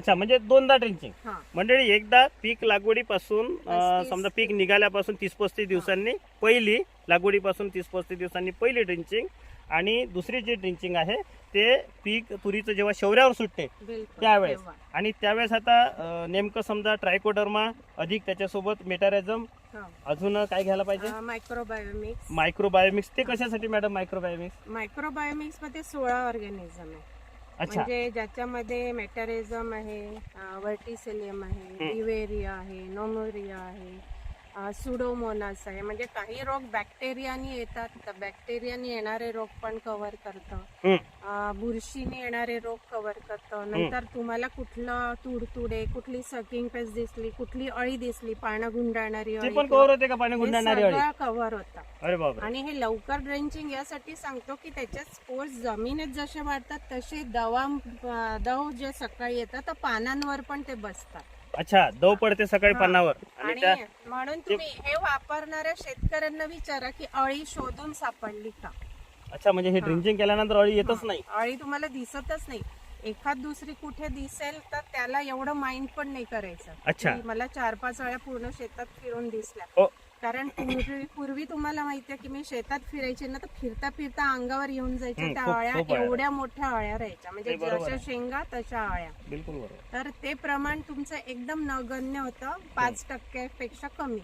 अच्छा म्हणजे दोनदा ड्रिंचिंग हा. मंडळी एकदा पीक लागवडीपासून अं. समजा पीक निघाल्यापासून तीस पस्तीस दिवसांनी पहिली लागवडीपासून तीस पस्तीस दिवसांनी पहिली ड्रिंचिंग आणि दुसरी जी ड्रिंचिंग आहे ते पीक तुरीचं जेव्हा शौर्यावर सुटते बिलकुल त्यावेळेस. तेव्हा. आणि त्यावेळेस आता अं, नेमकं समजा ट्रायकोडर्मा अधिक त्याच्यासोबत मेटारेझम हा. अजून काय घ्यायला पाहिजे? अं, मायक्रोबायोमिक्स मायक्रोबायोमिक्स ते कशासाठी मॅडम मायक्रोबायोमिक्स मायक्रोबायोमिक्समध्ये सोळा ऑर्गॅनिझम आहे. अच्छा. म्हणजे ज्याच्यामध्ये मेटॅरिझम आहे वर्टिसेलियम आहे डिवेरिया आहे नोमोरिया आहे सुडोमोनास आहे. म्हणजे काही रोग बॅक्टेरियानी येतात. तर बॅक्टेरियानी येणारे रोग पण कव्हर करतं. बुरशीने येणारे रोग कव्हर करतं. नंतर तुम्हाला कुठलं तुडतुडे कुठली सकिंग पेस्ट दिसली कुठली अळी दिसली पानं गुंडाळणारी अळी पण कव्हर होते आणि हे लवकर ड्रेंचिंग यासाठी सांगतो की त्याचे स्पोर्स जमिनीत जसे वाढतात तसे दवा दव जे सकाळी येतात तर पानांवर पण ते बसतात. अच्छा दव पडते सकाळी. पानावर. आणि आणि त्या म्हणून तुम्ही हे वापरणाऱ्या शेतकऱ्यांना विचारा की अळी शोधून सापडली का? अच्छा म्हणजे हे ड्रिंचिंग केल्यानंतर अळी येतच नाही. अळी तुम्हाला दिसतच नाही. एखाद दुसरी कुठे दिसेल तर त्याला एवढं माइंड पण नाही करायचं. अच्छा. की मला चार पाच अळ्या पूर्ण शेतात फिरून दिसल्या. हो. कारण पूर्वी पूर्वी तुम्हाला माहितीये की मी शेतात फिरायचे ना तर फिरता फिरता अंगावर येऊन जायच्या हम्म, त्या अळ्या. एवढ्या मोठ्या अळ्या राहायच्या म्हणजे जशा. शेंगा तशा अळ्या बिलकुल बरोबर तर ते प्रमाण तुमचं एकदम नगण्य होतं पाच टक्क्यापेक्षा कमी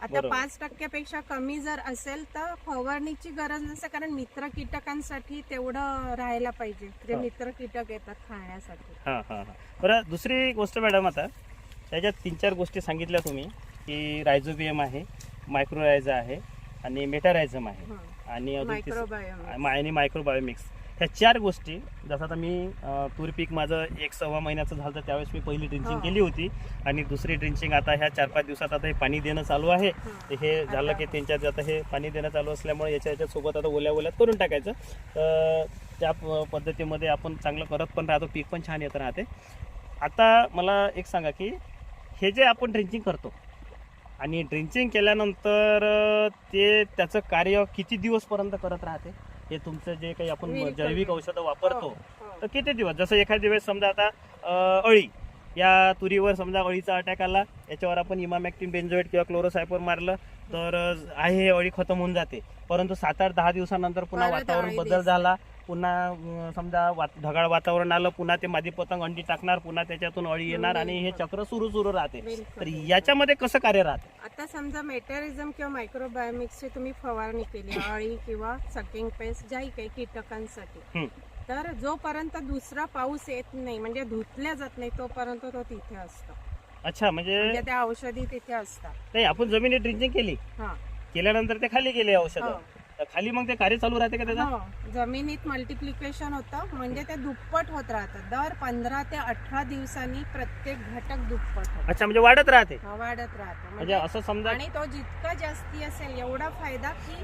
आता. पाच टक्क्यापेक्षा कमी जर असेल तर फवारणीची गरज नसते कारण मित्र कीटकांसाठी तेवढं राहायला पाहिजे जे. मित्र कीटक येतात खाण्यासाठी बरं दुसरी गोष्ट मॅडम आता त्याच्यात तीन चार गोष्टी सांगितल्या तुम्ही की रायझोबियम आहे मायक्रोरायझा आहे आणि मेटारायझम आहे आणि अजून तिस- आणि मायक्रोबायोमिक्स ह्या चार गोष्टी जसं आता मी अं, तूर पीक माझं एक सव्वा महिन्याचं झालं होतं, त्यावेळेस मी पहिली ड्रिंचिंग हा. केली होती. आणि दुसरी ड्रिंचिंग आता ह्या चार पाच दिवसात आता हे पाणी देणं चालू आहे. तर हे झालं की त्यांच्यात आता हे पाणी देणं चालू असल्यामुळे याच्या याच्या सोबत आता ओल्या ओल्यात करून टाकायचं. तर त्या प- पद्धतीमध्ये आपण चांगलं करत पण राहतो पीक पण छान येत राहते. आता मला एक सांगा की हे जे आपण ड्रिंचिंग करतो आणि ड्रिंचिंग केल्यानंतर ते त्याचं कार्य किती दिवसपर्यंत करत राहते हे तुमचं जे काही आपण जैविक. औषधं वापरतो हो, तर किती दिवस जसं एखाद्या वेळेस समजा आता अळी या तुरीवर समजा अळीचा अटॅक आला याच्यावर आपण इमामॅक्टिन बेन्झोएट किंवा क्लोरोसायपर मारलं तर आहे हे अळी खतम होऊन जाते परंतु सात आठ दहा दिवसानंतर पुन्हा वातावरण बदल. झाला पुन्हा अं, समजा वात- ढगाळ वातावरण आलं पुन्हा ते मादी पतंग अंडी टाकणार पुन्हा त्याच्यातून अळी येणार आणि हे चक्र सुरू सुरू राहते. बिलकुल. तर याच्यामध्ये कसं कार्य राहते? आता समजा मेटॅरिझम किंवा मायक्रोबायोमिक्सची तुम्ही फवारणी केली अळी किंवा सकिंग पेस्ट ज्याही काही कीटकांसाठी. तर जोपर्यंत दुसरा पाऊस येत नाही म्हणजे धुतल्या जात नाही तोपर्यंत तो तिथे असतो. अच्छा म्हणजे म्हणजे त्या औषधी तिथे असतात. नाही आपण जमिनीत ड्रिंचिंग केली. हा. केल्यानंतर ते खाली गेले औषध. हो. तर खाली मग ते कार्य चालू राहते का त्याचं? हो. जमिनीत मल्टिप्लिकेशन होतं म्हणजे ते दुप्पट होत राहतं. दर पंधरा ते अठरा दिवसांनी प्रत्येक घटक दुप्पट होत. अच्छा म्हणजे वाढत राहते. वाढत राहतं. म्हणजे म्हणजे असं समजा आणि तो जितका जास्ती असेल एवढा फायदा की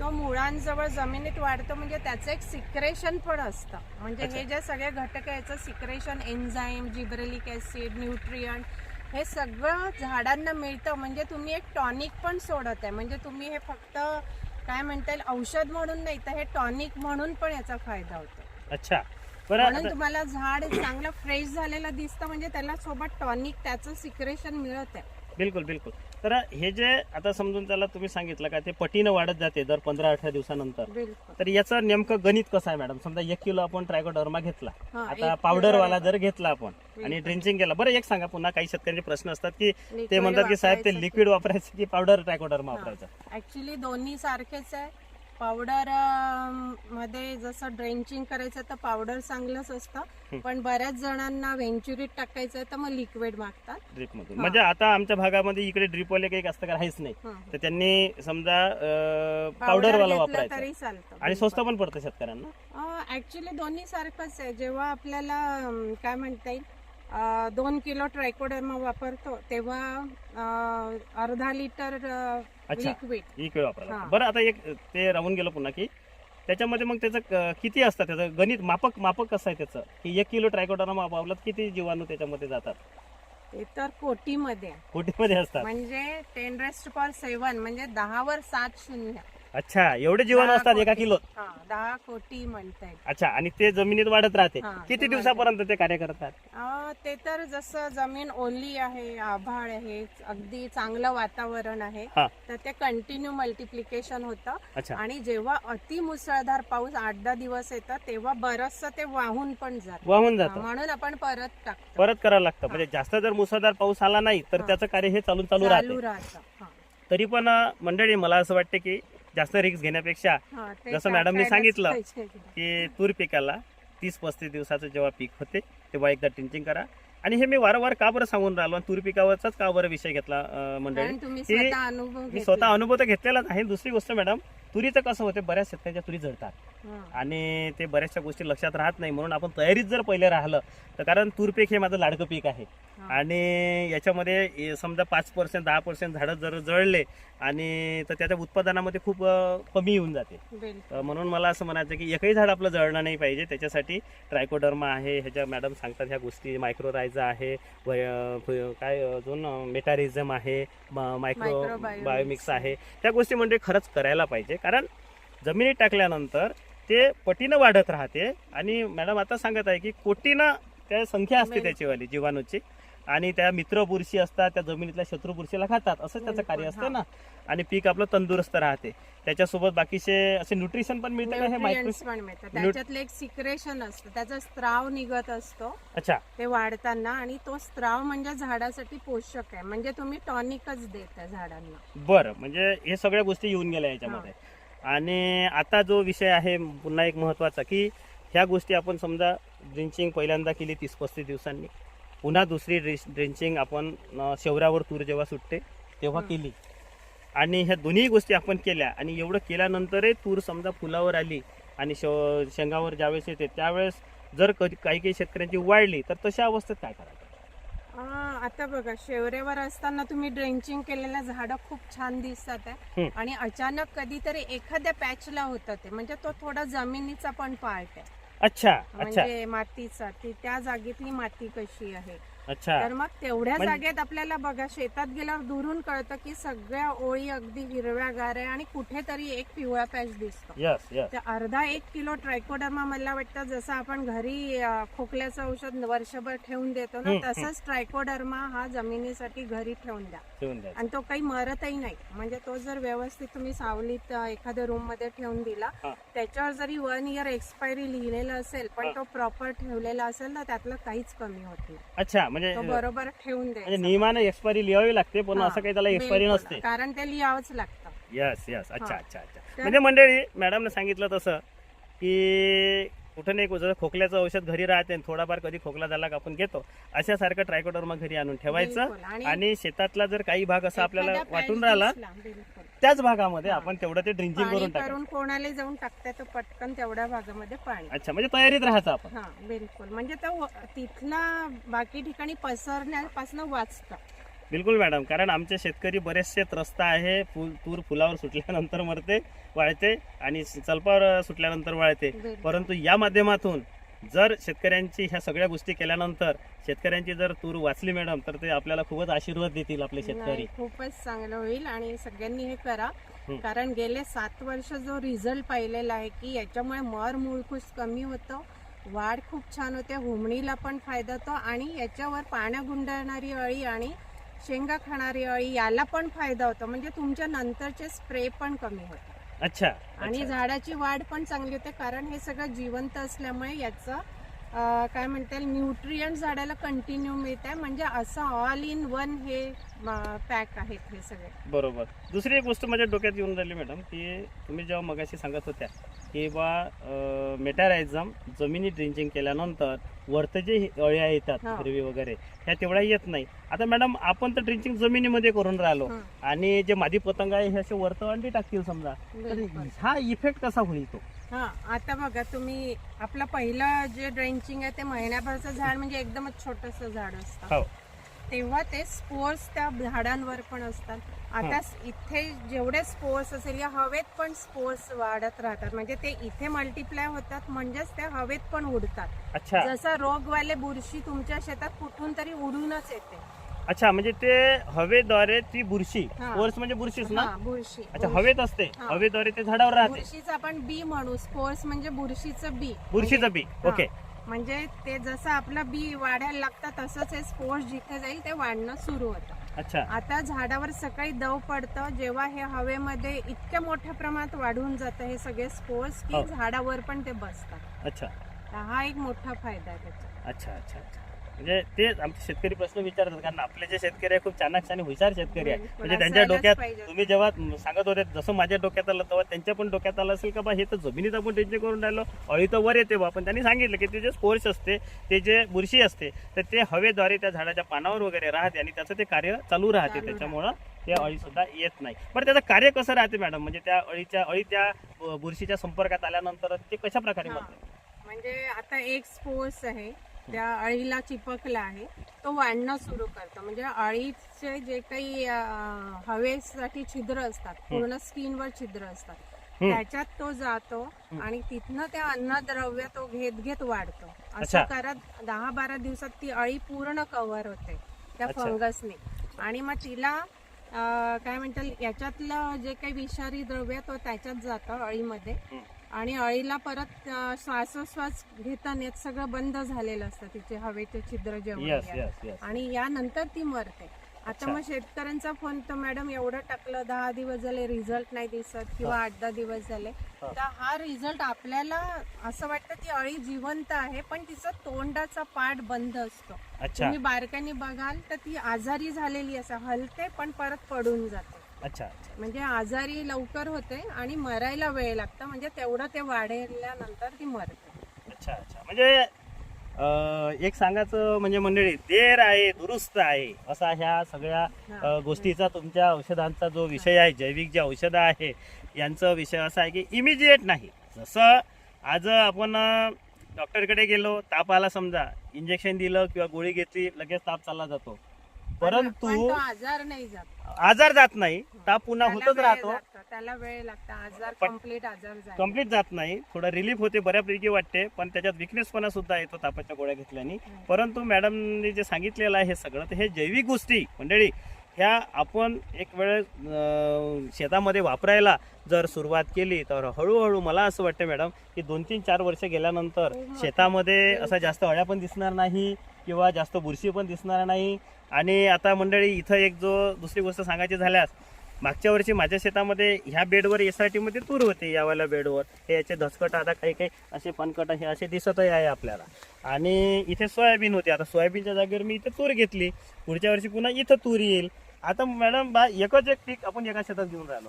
तो मुळांजवळ जमिनीत वाढतो म्हणजे त्याचं एक सिक्रेशन पण असतं. म्हणजे. हे जे सगळे घटक आहे याचं secretion enzyme gibberellic acid nutrient हे सगळं झाडांना मिळतं. म्हणजे तुम्ही एक टॉनिक पण सोडत आहे. म्हणजे तुम्ही हे फक्त काय म्हणता येईल औषध म्हणून नाही तर हे टॉनिक म्हणून पण याचा फायदा होतो. अच्छा. बरं म्हणून आता- तुम्हाला झाड चांगलं फ्रेश झालेलं दिसतं म्हणजे त्याला सोबत टॉनिक त्याचं सिक्रेशन मिळत आहे बिलकुल बिलकुल. तर हे जे आता समजून त्याला तुम्ही सांगितलं का ते पटीनं वाढत जाते दर पंधरा अठरा दिवसानंतर. तर याचं नेमकं गणित कसं आहे मॅडम? समजा एक किलो आपण ट्रायकोडर्मा घेतला. आता एक पावडर वाला किलो जर घेतला आपण आणि. ड्रिंचिंग केला बरं एक सांगा पुन्हा काही शेतकऱ्यांचे प्रश्न असतात की ते म्हणतात की साहेब ते लिक्विड वापरायचं की पावडर ट्रायकोडर्मा वापरायचं? ऍक्च्युली दोन्ही सारखेच आहे. पावडरमध्ये जसं ड्रेंचिंग करायचं तर पावडर चांगलंच असतं. पण बऱ्याच जणांना व्हेंचुरीत टाकायचं तर मग लिक्विड मागतात. ड्रीप मधून. म्हणजे आता आमच्या भागामध्ये इकडे ड्रीप वाले काही जास्त राहायच नाही. तर त्यांनी समजा पावडर वाला वापरायचं. तरी चालतं. आणि स्वस्त पण पडतं शेतकऱ्यांना. ऍक्च्युली दोन्ही सारखंच आहे. जेव्हा आपल्याला काय म्हणता येईल? दोन किलो ट्रायकोडर्मा वापरतो तेव्हा अर्धा लिटर अच्छा. लिक्विड एक वेळ हा. बरं आता एक ते राहून गेलं पुन्हा की त्याच्यामध्ये मग त्याचं क- किती असतं त्याचं? गणित मापक मापक कसं आहे त्याचं? की एक किलो ट्रायकोडर्मा वापरलं तर किती जीवाणू त्याच्यामध्ये जातात? ते तर कोटीमध्ये. कोटीमध्ये असतात. म्हणजे टेन रेस्ट पर सेवन म्हणजे दहा वर सात शून्य. अच्छा एवढे जीवन दहा असतात एका कोटी. किलो? हा दहा कोटी म्हणताय अच्छा आणि ते जमिनीत वाढत राहते. हा, किती ते दिवसापर्यंत ते कार्य करतात अं, ते तर जसं जमीन ओली आहे आभाळ आहे अगदी चांगलं वातावरण आहे हा. तर ते कंटिन्यू मल्टिप्लिकेशन होतं. अच्छा. आणि जेव्हा अति मुसळधार पाऊस आठ दहा दिवस येतं तेव्हा बरचसं ते वाहून पण जात. वाहून जातं. म्हणून आपण परत टाकतो. परत करावं लागतं. म्हणजे जास्त जर मुसळधार पाऊस आला नाही तर हा. त्याचं कार्य हे चालून चालू राहते. चालू राहतं. हा. तरी पण अं, मंडळी मला असं वाटतं की जास्त रिक्स घेण्यापेक्षा हा, ते जसं मॅडमनी सांगितलं. की तूर पिकाला तीस पस्तीस दिवसाचं जेव्हा पीक होते तेव्हा एकदा टिंचिंग करा आणि हे मी वारंवार का बरं सांगून राहिलो आणि तूर पिकावरचाच का बरं विषय घेतला अं, मंडळी तुम्ही स्वतः अनुभव मी घेतला. स्वतः अनुभव तर घेतलेलाच आहे दुसरी गोष्ट मॅडम तुरीचं कसं होते बऱ्याच शेतकऱ्याच्या तुरी जळतात. आणि ते बऱ्याचशा गोष्टी लक्षात राहत नाही म्हणून आपण तयारीत जर पहिले राहिलं तर कारण तूर पीक हे माझं लाडकं पीक आहे. आणि याच्यामध्ये समजा पाच पर्सेंट दहा पर्सेंट झाडं जर जळले आणि तर त्याच्या उत्पादनामध्ये खूप कमी येऊन जाते. म्हणून मला असं म्हणायचं की एकही झाड आपलं जळलं नाही पाहिजे त्याच्यासाठी ट्रायकोडर्मा आहे ह्याच्या मॅडम सांगतात ह्या गोष्टी मायक्रोरायझा आहे काय अजून मेटारिझम आहे मायक्रो बायोमिक्स आहे त्या गोष्टी म्हणजे खरंच करायला पाहिजे. कारण जमिनीत टाकल्यानंतर ते पटीनं वाढत राहते. आणि मॅडम आता सांगत आहे की कोटीनं त्या संख्या असते. त्याचीवाली जीवाणूची. आणि त्या मित्र बुरशी असतात त्या जमिनीतल्या शत्रू बुरशीला खातात असं त्याचं कार्य असतं. ना. आणि पीक आपलं तंदुरुस्त राहते. त्याच्यासोबत बाकीचे असे न्यूट्रिशन पण मिळतं का हे त्याच्यातलं एक सिक्रेशन असतं. त्याचा स्त्राव निघत असतो. अच्छा. ते वाढताना आणि तो स्त्राव म्हणजे झाडासाठी पोषक आहे. म्हणजे तुम्ही टॉनिकच देता झाडांना. बरं म्हणजे हे सगळ्या गोष्टी येऊन गेल्या याच्यामध्ये. आणि आता जो विषय आहे पुन्हा एक महत्त्वाचा की ह्या गोष्टी आपण समजा ड्रिंचिंग पहिल्यांदा केली तीस पस्तीस दिवसांनी. पुन्हा दुसरी ड्रिंचिंग आपण शेवऱ्यावर तूर जेव्हा सुटते तेव्हा. केली. आणि ह्या दोन्ही गोष्टी आपण केल्या. आणि एवढं केल्यानंतरही तूर समजा फुलावर आली आणि शेव शेंगावर ज्यावेळेस येते त्यावेळेस जर कधी काही काही शेतकऱ्यांची वाढली तर तशा अवस्थेत काय करायचं? आता बघा शेवरेवर असताना तुम्ही ड्रेंचिंग केलेल्या झाडं खूप छान दिसतात आहे. आणि अचानक कधीतरी एखाद्या पॅचला होतं ते. म्हणजे तो थोडा जमिनीचा पण पार्ट आहे. अच्छा अच्छा. म्हणजे मातीचा ती त्या जागेतली माती कशी आहे? अच्छा. तर मग तेवढ्या जागेत आपल्याला बघा शेतात गेल्यावर दुरून कळतं की सगळ्या ओळी अगदी हिरव्यागार आहे आणि कुठेतरी एक पिवळा पॅच दिसतो. यस यस तर अर्धा एक किलो ट्रायकोडर्मा मला वाटतं जसं आपण घरी अं, खोकल्याचं औषध वर्षभर ठेवून देतो ना तसंच ट्रायकोडर्मा हा जमिनीसाठी घरी ठेवून द्या. ठेवून द्या. आणि तो काही मरतही नाही. म्हणजे तो जर व्यवस्थित तुम्ही सावलीत अं, एखाद्या रूममध्ये ठेवून दिला हा. त्याच्यावर जरी वन इयर एक्सपायरी लिहिलेलं असेल पण. तो प्रॉपर ठेवलेला असेल ना त्यातलं काहीच कमी होत नाही. अच्छा म्हणजे तो बरोबर ठेवून म्हणजे द्यायचा नियमाने एक्सपायरी लिहावी लागते पण हा, असं काही त्याला एक्सपायरी बिलकुल. नसते. कारण ते लिहावंच लागतं. यस यस अच्छा. अच्छा अच्छा. म्हणजे मंडळी मॅडमने सांगितलं तसं की कुठं नाही जसं खोकल्याचं औषध घरी राहते आणि थोडाफार कधी खोकला झाला का आपण घेतो. अशासारखं ट्रायकोडर्मा घरी आणून ठेवायचं. आणि शेतातला जर काही भाग असा आपल्याला वाटून राहिला. त्याच भागामध्ये. आपण तेवढं ते ड्रिंचिंग पाणी करून करून कोणाला जाऊन टाकताय तर पटकन तेवढ्या भागामध्ये पाणी. अच्छा म्हणजे तयारीत राहायचं आपण. बिलकुल. म्हणजे तिथला बाकी ठिकाणी पसरण्यापासून वाचतं. बिलकुल मॅडम. कारण आमचे शेतकरी बरेचसे त्रस्त आहे. फुल तूर फुलावर सुटल्यानंतर मरते वाळते आणि चलपावर सुटल्यानंतर वाळते. परंतु या माध्यमातून जर शेतकऱ्यांची ह्या सगळ्या गोष्टी केल्यानंतर शेतकऱ्यांची जर तूर वाचली मॅडम तर ते आपल्याला खूपच आशीर्वाद देतील आपले शेतकरी. खूपच चांगलं होईल आणि सगळ्यांनी हे करा. कारण गेले सात वर्ष जो रिझल्ट पाहिलेला आहे की याच्यामुळे मर मुळकूस कमी होतं. वाढ खूप छान होते. हुमणीला पण फायदा होतो आणि याच्यावर पाण्या गुंडाळणारी अळी आणि शेंगा खाणारी अळी याला पण फायदा होतो. म्हणजे तुमच्या नंतरचे स्प्रे पण कमी होतात. अच्छा आणि अच्छा. झाडाची वाढ पण चांगली होते. कारण हे सगळं जिवंत असल्यामुळे याचं काय म्हणता येईल न्यूट्रियंट झाडाला कंटिन्यू मिळत आहे म्हणजे असं ऑल इन वन हे पॅक आहेत हे सगळे बरोबर दुसरी एक गोष्ट माझ्या डोक्यात येऊन राहिली मॅडम की तुम्ही जेव्हा मगाशी सांगत होत्या की बा मेटारायझम जमिनी ड्रिंचिंग केल्यानंतर वरतं जे अळ्या येतात. हिरवी वगैरे ह्या तेवढ्या येत नाही आता मॅडम आपण तर ड्रिंचिंग जमिनीमध्ये करून राहिलो. आणि जे मादी पतंग आहे हे असे वरतं अंडी टाकतील समजा तर. हा इफेक्ट कसा होईल तो हा आता बघा तुम्ही आपलं पहिलं जे ड्रेंचिंग आहे ते महिन्याभरचं झाड म्हणजे एकदमच छोटस झाड असतं. हो. तेव्हा ते स्पोर्स त्या झाडांवर पण असतात. आता इथे जेवढे स्पोर्स असेल या हवेत पण स्पोर्स वाढत राहतात. म्हणजे ते इथे मल्टिप्लाय होतात म्हणजेच त्या हवेत पण उडतात. अच्छा. जसं रोगवाले बुरशी तुमच्या शेतात कुठून तरी उडूनच येते. अच्छा म्हणजे ते हवेद्वारे ती बुरशी हा. स्पोर्स म्हणजे बुरशीच ना? हा बुरशी अच्छा बुरशी. हवेत असते. हा. हवेद्वारे ते झाडावर राहते. बुरशीचं आपण बी म्हणू स्पोर्स म्हणजे बुरशीचं बी. बुरशीचं बी. हा. ओके. म्हणजे ते जसं आपलं बी वाढायला लागतं तसंच हे स्पोर्स जिथे जाईल ते वाढणं सुरू होतं. अच्छा. आता झाडावर सकाळी दव पडतं जेव्हा हे हवेमध्ये इतक्या मोठ्या प्रमाणात वाढून जातं हे सगळे स्पोर्स की हो. झाडावर पण ते बसतात. अच्छा. तर हा एक मोठा फायदा आहे त्याचा. अच्छा अच्छा अच्छा. म्हणजे ते आमचे शेतकरी प्रश्न विचारतात कारण आपले जे शेतकरी आहे खूप चाणाक्ष आणि हुशार शेतकरी आहे म्हणजे त्यांच्या डोक्यात. तुम्ही जेव्हा सांगत होते जसं माझ्या डोक्यात आलं तेव्हा त्यांच्या पण डोक्यात आलं असेल का बा हे तर जमिनीत आपण टेन्शन करून राहिलो अळी तर वर येते बा. पण त्यांनी सांगितलं की ते जे स्पोर्स असते ते जे बुरशी असते तर ते हवेद्वारे त्या झाडाच्या पानावर वगैरे राहते आणि त्याचं ते कार्य चालू राहते. त्याच्यामुळं ते अळी सुद्धा येत नाही. बरं त्याचं कार्य कसं राहते मॅडम? म्हणजे त्या अळीच्या अळी त्या बुरशीच्या संपर्कात आल्यानंतर ते कशा प्रकारे म्हणजे आता एक स्पोर्स आहे त्या अळीला चिपकला आहे तो वाढणं सुरू करतो म्हणजे अळीचे जे काही हवेसाठी छिद्र असतात पूर्ण स्किनवर छिद्र असतात. त्याच्यात तो जातो आणि तिथनं त्या अन्नद्रव्य तो घेत घेत वाढतो. असं करत दहा बारा दिवसात ती अळी पूर्ण कव्हर होते त्या. फंगसने आणि मग तिला काय म्हणतात याच्यातलं जे काही विषारी द्रव्य तो त्याच्यात जातं अळीमध्ये. आणि अळीला परत श्वासोश्वास घेताना सगळं बंद झालेलं असतं तिचे हवेचे छिद्र जेवण आणि यानंतर ती मरते. आता. मग शेतकऱ्यांचा फोन तर मॅडम एवढं टाकलं दहा दिवस झाले रिझल्ट नाही दिसत किंवा आठ दहा दिवस झाले. हा. तर हा रिझल्ट आपल्याला असं वाटतं ती अळी जिवंत आहे पण तिचा तोंडाचा पाठ बंद असतो. अच्छा. तुम्ही बारकाईने बघाल तर ती आजारी झालेली असं हलते पण परत पडून जाते. अच्छा म्हणजे आजारी लवकर होते आणि मरायला वेळ लागतं म्हणजे तेवढं ते वाढल्यानंतर ती मरते. अच्छा अच्छा. म्हणजे अं, एक सांगायचं म्हणजे मंडळी देर आहे दुरुस्त आहे असा ह्या सगळ्या अं, गोष्टीचा तुमच्या औषधांचा जो विषय आहे जैविक जे औषधं आहे यांचा विषय असा आहे की इमिजिएट नाही. जसं आज आपण अं, डॉक्टरकडे गेलो ताप आला समजा इंजेक्शन दिलं किंवा गोळी घेतली लगेच ताप चालला जातो. परंतु आजार नाही जात. आजार जात नाही. ताप पुन्हा त्याला होतच वेळ राहतो. लागतो, त्याला वेळ लागतो. आजार पण- कंप्लीट आजार झाला. कंप्लीट जात नाही. थोडा रिलीफ होते बऱ्यापैकी वाटते. पण त्याच्यात विकनेसपणा सुद्धा येतो तापाच्या गोळ्या घेतल्याने. परंतु मॅडमने जे सांगितलेलं आहे हे सगळं तर हे जैविक गोष्टी मंडळी ह्या आपण एक वेळ अं, शेतामध्ये वापरायला जर सुरुवात केली तर हळूहळू मला असं वाटतं मॅडम की दोन तीन चार वर्ष गेल्यानंतर खूप मोठं. शेतामध्ये असा जास्त अळ्या पण दिसणार नाही किंवा जास्त बुरशी पण दिसणार नाही. आणि आता मंडळी इथं एक जो दुसरी गोष्ट सांगायची झाल्यास मागच्या वर्षी माझ्या शेतामध्ये ह्या बेडवर एस आयमध्ये तूर होते यावाल्या बेडवर. हे याचे धसकट आता काही काही असे पानकट हे असे दिसतही आहे आपल्याला. आणि इथे सोयाबीन होते. आता सोयाबीनच्या जागेवर मी इथे तूर घेतली. पुढच्या वर्षी पुन्हा इथं तूर येईल. आता मॅडम बा एकच एक पीक आपण एका शेतात घेऊन राहिलो.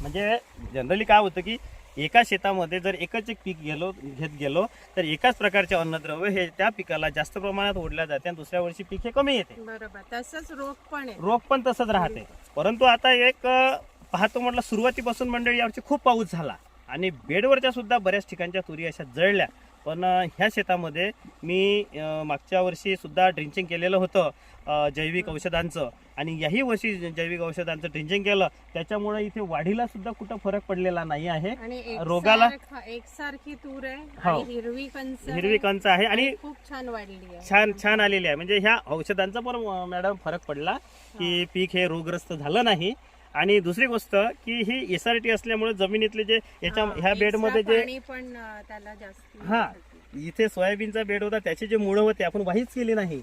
म्हणजे जनरली काय होतं की एका शेतामध्ये जर एकच एक पीक गेलो घेत गेलो तर एकाच प्रकारचे अन्नद्रव्य हे त्या पिकाला जास्त प्रमाणात ओढल्या जाते आणि दुसऱ्या वर्षी पीक हे कमी येते. बरोबर. तसंच रोग पण आहे. रोग पण तसंच राहते. परंतु आता एक अ, पाहतो म्हटलं सुरुवातीपासून मंडळी यावर्षी खूप पाऊस झाला. आणि बेडवरच्या सुद्धा बऱ्याच ठिकाणच्या तुरी अशा जळल्या. पण ह्या शेतामध्ये मी मागच्या वर्षी सुद्धा ड्रिंचिंग केलेलं होतं जैविक औषधांचं. आणि याही वर्षी जैविक औषधांचं ड्रिंचिंग केलं. त्याच्यामुळे इथे वाढीला सुद्धा कुठं फरक पडलेला नाही आहे. रोगाला- एकसारखं- तूर आहे हो. हिरवी कंच आहे. हिरवी कंच आहे आणि खूप छान वाढली छान छान आलेली आहे. म्हणजे ह्या औषधांचा पण मॅडम फरक पडला की पीक हे रोगग्रस्त झालं नाही. आणि दुसरी गोष्ट की ही एस आर टी असल्यामुळे जमिनीतले जे याच्या ह्या बेडमध्ये जे पाणी त्याला जास्त हा इथे सोयाबीनचा बेड होता त्याचे जे मुळं होते आपण वाहीच केली नाही.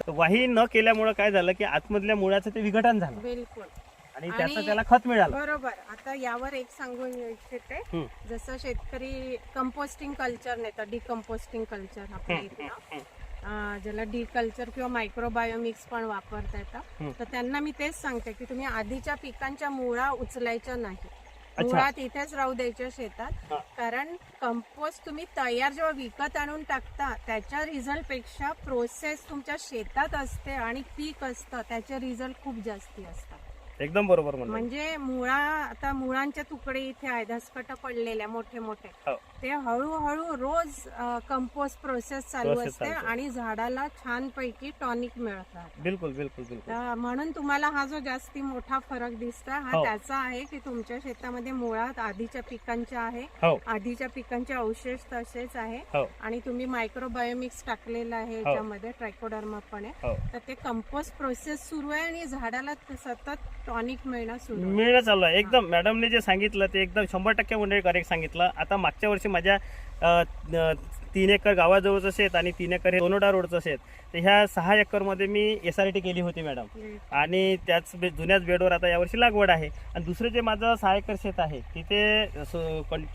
तर वाही न केल्यामुळे काय झालं की आतमधल्या मुळाचं ते विघटन झालं. बिलकुल. आणि त्याचं त्याला खत मिळालं. बरोबर. आता यावर एक सांगून इच्छिते. जसं शेतकरी कंपोस्टिंग कल्चर नेतात डिकम्पोस्टिंग कल्चर आपल्या इथं ज्याला डी कल्चर किंवा मायक्रोबायोमिक्स पण वापरता हं. येतं तर त्यांना मी तेच सांगते की तुम्ही आधीच्या पिकांच्या मुळा उचलायच्या नाही. मुळात इथेच राहू द्यायच्या शेतात. कारण कंपोस्ट तुम्ही तयार जेव्हा विकत आणून टाकता त्याच्या रिझल्टपेक्षा प्रोसेस तुमच्या शेतात असते आणि पीक असतं त्याचे रिझल्ट खूप जास्ती असतात एकदम बरोबर म्हणजे मुळा आता मुळांचे तुकडे इथे आहे धसकट पडलेल्या मोठे मोठे हो. ते हळूहळू रोज कंपोस्ट प्रोसेस चालू Process असते. आणि झाडाला छानपैकी टॉनिक मिळतात. बिलकुल बिलकुल बिलकुल. तर म्हणून तुम्हाला हा जो जास्ती मोठा फरक दिसतोय हा हो. त्याचा आहे की तुमच्या शेतामध्ये मुळात आधीच्या पिकांचे आहे. हो. आधीच्या पिकांचे अवशेष तसेच आहे. हो. आणि तुम्ही मायक्रोबायोमिक्स टाकलेलं आहे याच्यामध्ये ट्रायकोडर्मा पण आहे. हो. तर ते कंपोस्ट प्रोसेस सुरू आहे आणि झाडाला ते सतत टॉनिक मिळणं सुरू आहे. मिळणं चालू आहे. एकदम मॅडमने जे सांगितलं ते एकदम शंभर टक्के मंडळी करेक्ट सांगितलं. आता मागच्या वर्षी माझ्या तीन एकर गावाजवळचं शेत आणि तीन एकर हे दोनोडा रोडचं शेत. तर ह्या सहा एकरमध्ये मी एस आर टी केली होती मॅडम. आणि त्याच बे- जुन्याच बेडवर आता यावर्षी लागवड आहे. आणि दुसरं जे माझं सहा एकर शेत आहे तिथे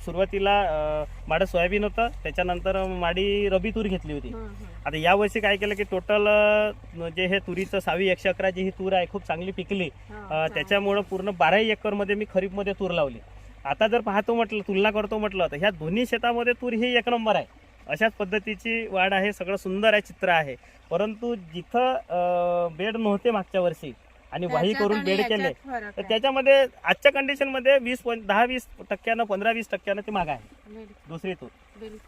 सुरुवातीला माडं सोयाबीन होतं. त्याच्यानंतर माडी रबी तूर घेतली होती. आता यावर्षी काय केलं की टोटल जे हे तुरीचं सहावी एकशे अकरा जी ही तूर आहे खूप चांगली पिकली. त्याच्यामुळं पूर्ण बाराही एकरमध्ये मी खरीपमध्ये तूर लावली. आता जर पाहतो म्हटलं तुलना करतो म्हटलं तर ह्या दोन्ही शेतामध्ये तूर ही एक नंबर आहे. अशाच पद्धतीची वाढ आहे सगळं सुंदर आहे चित्र आहे. परंतु जिथं बेड नव्हते मागच्या वर्षी आणि वाही करून बेड केले तर. त्याच्यामध्ये आजच्या कंडिशनमध्ये वीस दहा वीस टक्क्यानं पंधरा वीस टक्क्यानं ते माग आहे. दुसरी तूर.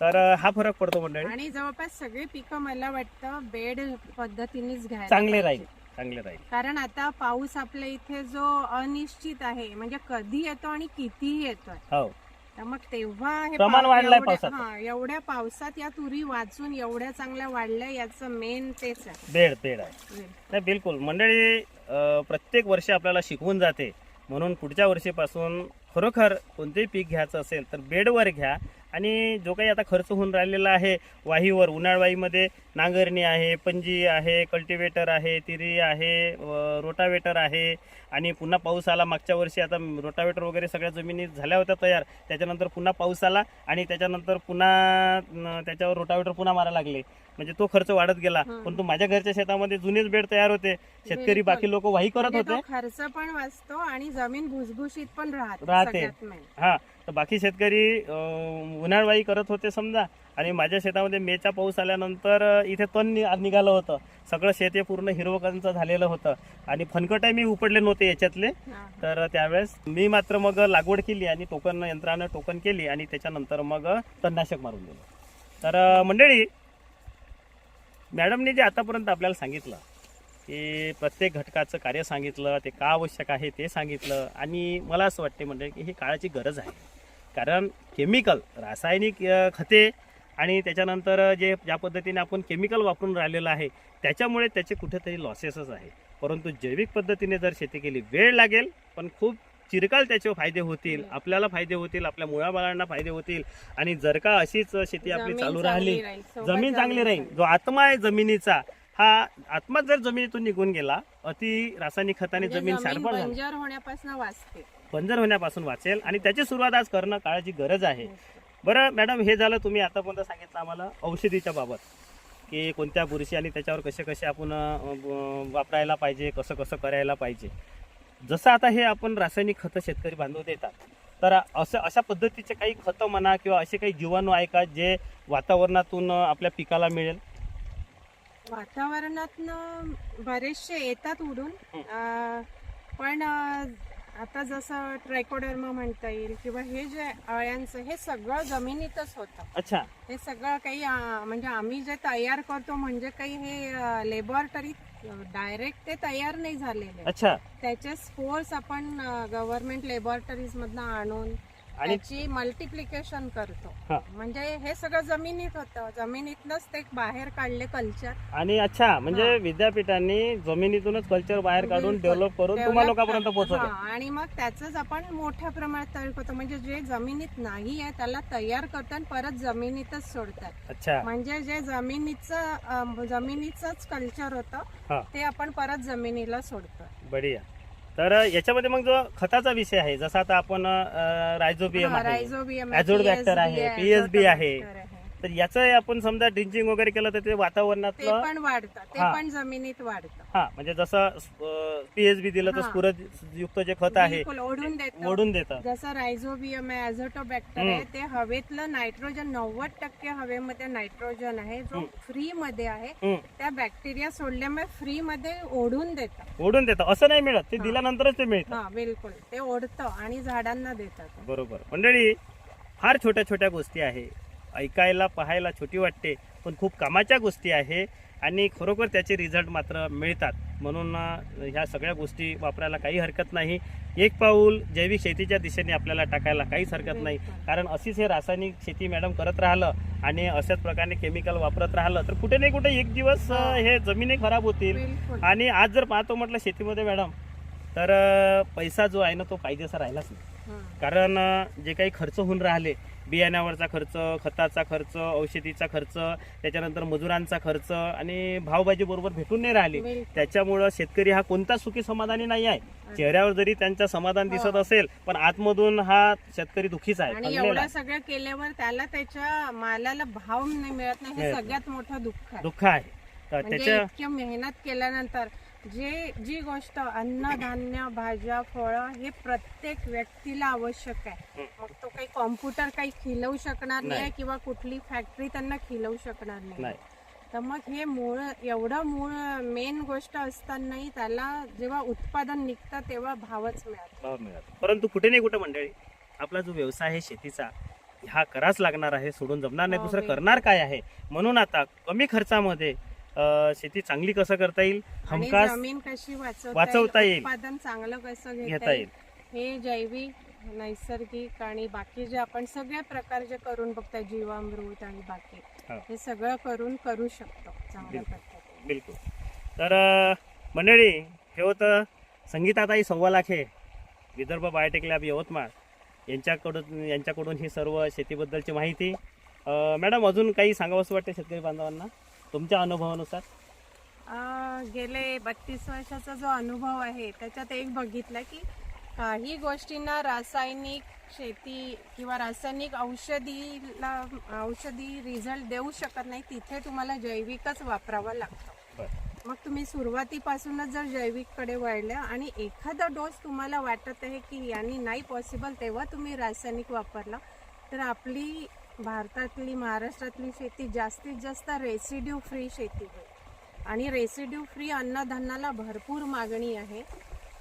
तर हा फरक पडतो मंडळी. आणि जवळपास सगळी पिकं मला वाटतं बेड पद्धतीनेच घ्यायला चांगले. राहील. चांगले राहील. कारण आता पाऊस आपल्या इथे जो अनिश्चित आहे म्हणजे कधी येतो आणि कितीही येतोय. हो. तर मग तेव्हा हे प्रमाण वाढलंय एवढ्या- पावसाचं. हा एवढ्या पावसात या तुरी वाचून एवढ्या चांगल्या वाढल्या याचं मेन तेच आहे. बेड बेड आहे. नाही बिलकुल. मंडळी अ, प्रत्येक वर्षी आपल्याला शिकवून जाते. म्हणून पुढच्या वर्षीपासून खरोखर कोणतेही पीक घ्यायचं असेल तर बेडवर घ्या. आणि जो काही आता खर्च होऊन राहिलेला आहे वाहीवर उन्हाळवाईमध्ये नांगरणी आहे पंजी आहे कल्टिवेटर आहे तिरी आहे रोटावेटर आहे आणि पुन्हा पाऊस आला मागच्या वर्षी आता रोटावेटर वगैरे सगळ्या जमिनी झाल्या होत्या तयार त्याच्यानंतर पुन्हा पाऊस आला आणि त्याच्यानंतर पुन्हा त्याच्यावर रोटावेटर पुन्हा मारा लागले म्हणजे तो खर्च वाढत गेला हं. पण तो माझ्या घरच्या शेतामध्ये जुनेच बेड तयार होते शेतकरी. बाकी लोक वाही करत म्हणजे होते खर्च पण वाचतो आणि जमीन भुसभुशीत पण राहते. हा तर बाकी शेतकरी उन्हाळवाई करत होते समजा. आणि माझ्या शेतामध्ये मेचा पाऊस आल्यानंतर इथे तण नि- निघालं होतं. सगळं शेत हे पूर्ण हिरवकांच झालेलं होतं. आणि फनकटही मी उपडले नव्हते याच्यातले. तर त्यावेळेस मी मात्र मग लागवड केली आणि टोकन यंत्रानं टोकन केली आणि त्याच्यानंतर मग तणनाशक मारून दिलं. तर मंडळी मॅडमने जे आतापर्यंत आपल्याला सांगितलं की प्रत्येक घटकाचं कार्य सांगितलं ते का आवश्यक आहे ते सांगितलं. आणि मला असं वाटते म्हणजे की ही काळाची गरज आहे. कारण केमिकल रासायनिक खते आणि त्याच्यानंतर जे ज्या पद्धतीने आपण केमिकल वापरून राहिलेलं आहे त्याच्यामुळे त्याचे कुठेतरी लॉसेसच आहे. परंतु जैविक पद्धतीने जर शेती केली वेळ लागेल पण खूप चिरकाल त्याचे फायदे होतील आपल्याला फायदे होतील आपल्या मुळाबाळांना फायदे होतील. आणि जर का अशीच शेती आपली चालू राहिली जमीन चांगली राहील. जो आत्मा आहे जमिनीचा हा आत्मा जर जमिनीतून निघून गेला अति रासायनिक खताने म्हणजे जमीन झाली. बंजर होण्यापासून वाचते. बंजर होण्यापासून वाचेल आणि त्याची सुरुवात आज करणं काळाची गरज आहे. बरं मॅडम हे झालं तुम्ही आतापर्यंत सांगितलं आम्हाला? औषधीच्या बाबत. की कोणत्या बुरशी आणि त्याच्यावर कसे कसे आपण वापरायला पाहिजे कसं कसं करायला पाहिजे. जसं आता हे आपण रासायनिक खतं शेतकरी बांधव देतात तर असं अशा पद्धतीचे काही खतं म्हणा किंवा असे काही जीवाणू आहे का जे वातावरणातून आपल्या पिकाला मिळेल? वातावरणातनं बरेचसे येतात उडून. अं, पण अं, आता जसं ट्रायकोडर्मा म्हणता येईल किंवा हे जे अळ्यांचं हे सगळं जमिनीतच होतं. अच्छा. हे सगळं काही अं, म्हणजे आम्ही जे तयार करतो म्हणजे काही हे लेबॉरेटरी डायरेक्ट ते तयार नाही झालेले. अच्छा. त्याचे स्पोर्स आपण गव्हर्नमेंट लेबॉरेटरीज मधनं आणून आणि त्याची मल्टिप्लिकेशन करतो हा. म्हणजे हे सगळं जमिनीत होतं जमिनीतनच ते बाहेर काढले कल्चर आणि अच्छा म्हणजे हा. विद्यापीठांनी जमिनीतूनच कल्चर बाहेर काढून बिलकुल. डेव्हलप करून तुम्हा लोकांपर्यंत पोहोचवलं आणि मग त्याच आपण मोठ्या प्रमाणात तयार करतो म्हणजे जे जमिनीत नाही आहे त्याला तयार करतो आणि परत जमिनीतच सोडतात अच्छा म्हणजे जे जमिनीचं अं, जमिनीचंच कल्चर हा. होतं ते आपण परत जमिनीला सोडतो बढिया तर याच्यामध्ये मग जो खताचा विषय आहे जसा आता आपण रायझोबियम आहे रायझोबियम Azotobacter आहे, PSB आहे. तर याचं आपण समजा ड्रिंचिंग वगैरे केलं तर ते ते वातावरणातलं पण वाढतं ते हा. पण जमिनीत वाढतं हा म्हणजे जसं पीएचबी दिलं तर हा. स्फुरद युक्त जे खत आहे बिलकुल ओढून देतं ओढून देतं जसं रायझोबियम आहे ॲझोटोबॅक्टर हम्म. आहे ते हवेतलं नायट्रोजन नव्वद टक्के हवेमध्ये नायट्रोजन आहे जो हम्म. फ्री मध्ये आहे हम्म. त्या बॅक्टेरिया सोडल्यामुळे फ्री मध्ये ओढून देतात ओढून देतं असं नाही मिळत ते हा. दिल्यानंतरच ते मिळतं हा बिलकुल ते ओढतं आणि झाडांना देतात बरोबर मंडळी फार छोट्या छोट्या गोष्टी आहे ऐकायला पाहायला छोटी वाटते पण खूप कामाच्या गोष्टी आहे आणि खरोखर त्याचे रिझल्ट मात्र मिळतात. म्हणून ह्या सगळ्या गोष्टी वापरायला काही हरकत नाही. एक पाऊल जैविक शेतीच्या दिशेने आपल्याला टाकायला काहीच हरकत नाही. कारण अशीच हे रासायनिक शेती मॅडम करत राहिलं आणि अशाच प्रकारे केमिकल वापरत राहिलं तर कुठे नाही कुठे एक दिवस अं, हे. जमिनी खराब होतील. आणि आज जर पाहतो म्हटलं शेतीमध्ये मॅडम तर पैसा जो आहे ना तो पाहिजेसा राहिलाच नाही. हं. कारण जे काही खर्च होऊन राहिले बियाण्यावरचा खर्च खताचा खर्च औषधीचा खर्च त्याच्यानंतर मजुरांचा खर्च आणि भावभाजी बरोबर भेटून नाही राहिली. त्याच्यामुळं शेतकरी हा कोणता सुखी समाधानी नाही आहे चेहऱ्यावर जरी त्यांचा समाधान दिसत हो. असेल पण आतमधून हा शेतकरी दुखीच आहे एवढं. सगळं केल्यावर त्याला त्याच्या मालाला भाव नाही मिळत नाही हे. सगळ्यात मोठं दुःख आहे दुःख आहे म्हणजे त्याच्या मेहनत केल्यानंतर जे जी गोष्ट अन्नधान्य भाज्या फळं हे प्रत्येक व्यक्तीला आवश्यक आहे. मग तो काही कॉम्प्युटर काही खिलवू शकणार नाही. किंवा कुठली फॅक्टरी त्यांना खिलवू शकणार नाही. तर मग हे मूळ एवढं मूळ मेन गोष्ट असतानाही त्याला जेव्हा उत्पादन निघतं तेव्हा भावच मिळत. परंतु कुठे नाही कुठे मंडळी आपला जो व्यवसाय आहे शेतीचा हा कराच लागणार आहे सोडून जमणार नाही. हो, दुसरं. करणार काय आहे? म्हणून आता कमी खर्चामध्ये शेती चांगली कसं करता येईल? हमखास जमीन कशी वाचवता येईल. उत्पादन चांगलं कसं घेता येईल? हे जैविक नैसर्गिक आणि बाकी जे आपण सगळ्या प्रकारचे करून बघता जीवामृत आणि बाकी हो. सगळं करून करू शकतो चांगल्या बिलकुल. तर मंडळी हे होतं संगीताताई सव्वा लाखे विदर्भ बायोटेक लॅब यवतमाळ. यांच्याकडून यांच्याकडून ही सर्व शेतीबद्दलची माहिती. मॅडम अजून काही सांगावंसं वाटते शेतकरी बांधवांना? तुमच्या अनुभवानुसार? अं, गेले बत्तीस वर्षाचा जो अनुभव आहे त्याच्यात एक बघितलं की काही गोष्टींना रासायनिक शेती किंवा रासायनिक औषधीला औषधी रिझल्ट देऊ शकत नाही तिथे तुम्हाला जैविकच वापरावं लागतं. बरं. मग तुम्ही सुरुवातीपासूनच जर जैविककडे वळल्या आणि एखादा डोस तुम्हाला वाटत आहे की यांनी नाही पॉसिबल तेव्हा तुम्ही रासायनिक वापरला तर आपली भारतातली महाराष्ट्रातली शेती जास्तीत जास्त रेसिड्यू फ्री शेती होईल आणि रेसिड्यू फ्री अन्नधान्याला भरपूर मागणी आहे.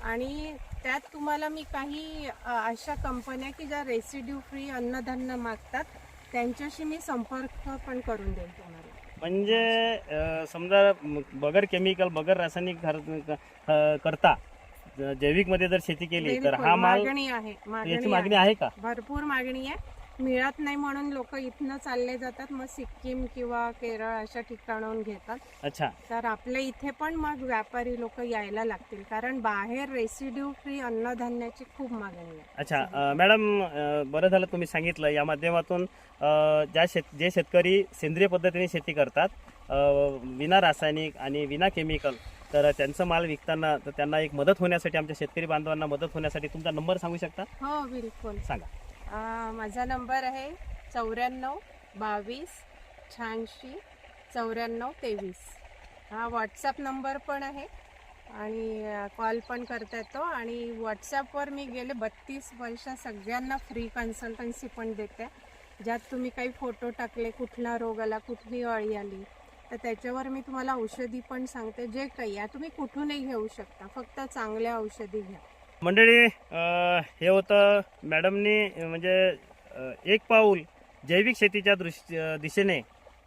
आणि त्यात तुम्हाला मी काही अशा कंपन्या की ज्या रेसिड्यू फ्री अन्नधान्य मागतात त्यांच्याशी मी संपर्क पण करून देईल तुम्हाला. म्हणजे समजा बगर केमिकल बगर रासायनिक करता जैविकमध्ये जर शेती केली तर हा मागणी आहे याची मागणी. आहे का? भरपूर मागणी आहे. मिळत नाही म्हणून लोक इथनं चालले जातात. मग सिक्कीम किंवा केरळ अशा ठिकाणाहून घेतात. अच्छा. तर आपल्या इथे पण मग व्यापारी लोक यायला लागतील. कारण बाहेर रेसिड्यू फ्री अन्नधान्याची खूप मागणी आहे. अच्छा अं, मॅडम अं, बरं झालं तुम्ही सांगितलं. या माध्यमातून अं, ज्या शेत जे शेतकरी सेंद्रिय पद्धतीने शेती करतात अं, विना रासायनिक आणि विना केमिकल तर त्यांचं माल विकताना तर त्यांना एक मदत होण्यासाठी आमच्या शेतकरी बांधवांना मदत होण्यासाठी तुमचा नंबर सांगू शकता? हो बिलकुल. सांगा. माझा नंबर आहे चौऱ्याण्णव बावीस शहाऐंशी चौऱ्याण्णव तेवीस. हा व्हॉट्सअप नंबर पण आहे आणि कॉल पण करता येतो आणि व्हॉट्सॲपवर मी गेले बत्तीस वर्ष सगळ्यांना फ्री कन्सल्टन्सी पण देते. ज्यात तुम्ही काही फोटो टाकले कुठला रोग आला कुठली अळी आली तर त्याच्यावर मी तुम्हाला औषधी पण सांगते. जे काही आहे तुम्ही कुठूनही घेऊ शकता. फक्त चांगल्या औषधी घ्या. मंडळी हे होतं मॅडमनी म्हणजे एक पाऊल जैविक शेतीच्या दृष्टी दिशेने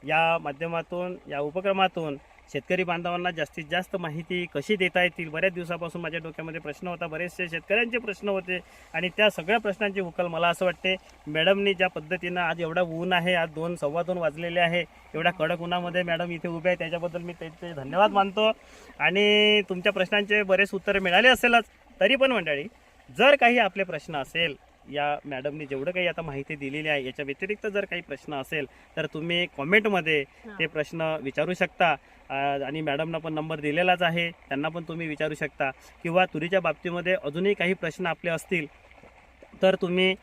या माध्यमातून या उपक्रमातून शेतकरी बांधवांना जास्तीत जास्त माहिती कशी देता येतील? बऱ्याच दिवसापासून माझ्या डोक्यामध्ये प्रश्न होता बरेचसे शेतकऱ्यांचे प्रश्न होते आणि त्या सगळ्या प्रश्नांची उकल मला असं वाटते मॅडमनी ज्या पद्धतीनं आज एवढा ऊन आहे आज दोन सव्वा दोन वाजलेले आहे एवढ्या कडक उन्हामध्ये मॅडम इथे उभे आहे त्याच्याबद्दल मी त्यांचे धन्यवाद मानतो आणि तुमच्या प्रश्नांचे बरेच उत्तरे मिळाले असेलच. तरी पण मंडळी जर काही आपले प्रश्न असेल या मॅडमनी जेवढं काही आता माहिती दिलेली आहे याच्या व्यतिरिक्त जर काही प्रश्न असेल तर तुम्ही कॉमेंटमध्ये ते प्रश्न विचारू शकता. आणि मॅडमना पण नंबर दिलेलाच आहे त्यांना पण तुम्ही विचारू शकता. किंवा तुरीच्या बाबतीमध्ये अजूनही काही प्रश्न आपले असतील तर तुम्ही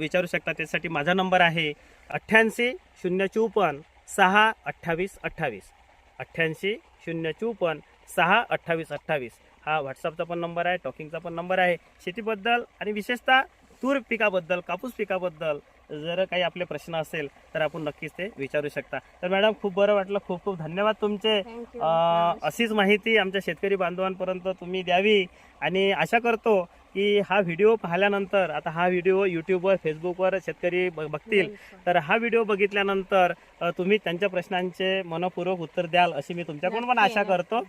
विचारू शकता. त्यासाठी माझा नंबर आहे अठ्ठ्याऐंशी शून्य चोपन्न सहा अठ्ठावीस अठ्ठावीस. अठ्ठ्याऐंशी शून्य चोपन्न सहा अठ्ठावीस अठ्ठावीस. हा व्हॉट्सअपचा पण नंबर आहे टॉकिंगचा पण नंबर आहे. शेतीबद्दल आणि विशेषतः तूर पिकाबद्दल कापूस पिकाबद्दल जर काही आपले प्रश्न असेल तर आपण नक्कीच ते विचारू शकता. तर मॅडम खूप बरं वाटलं. खूप खूप धन्यवाद तुमचे. अशीच माहिती आमच्या शेतकरी बांधवांपर्यंत तुम्ही द्यावी. आणि आशा करतो की हा व्हिडिओ पाहिल्यानंतर आता हा व्हिडिओ यूट्यूबवर फेसबुकवर शेतकरी ब- बघतील. तर हा व्हिडिओ बघितल्यानंतर तुम्ही त्यांच्या प्रश्नांचे मनपूर्वक उत्तर द्याल अशी मी तुमच्याकडून पण आशा करतो.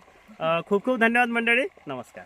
खूप खूप धन्यवाद मंडळी. नमस्कार.